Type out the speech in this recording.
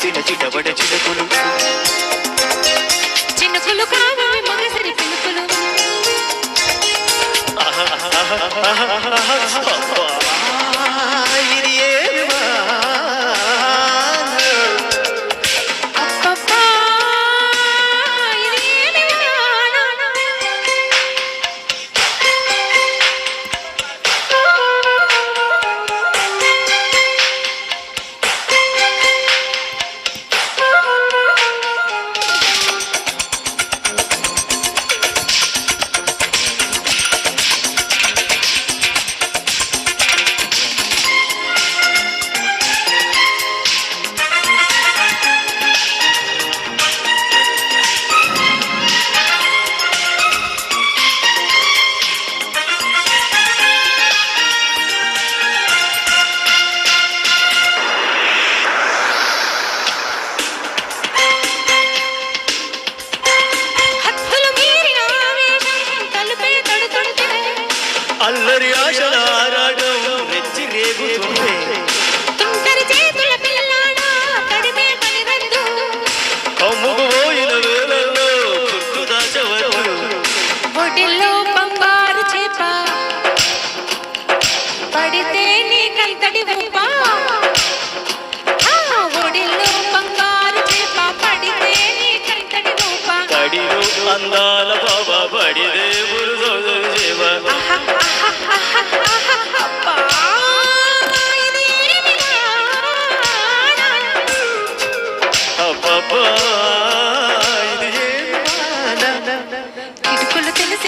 చిన్న చిటబడ చిలుకులు చినుకులు. కాదు మగసిరి పిలుకులు ఆహా ఆహా ఆహా ఆహా అల్లరి ఆశల ఆరాటం రెచ్చి రేగుతుంటే. అమ్ముకు పోయిన వేలల్లో గుర్తు దాచవద్దు. ఒడిలో బంగారు చేప. పడితే నీకంతటి రూపా.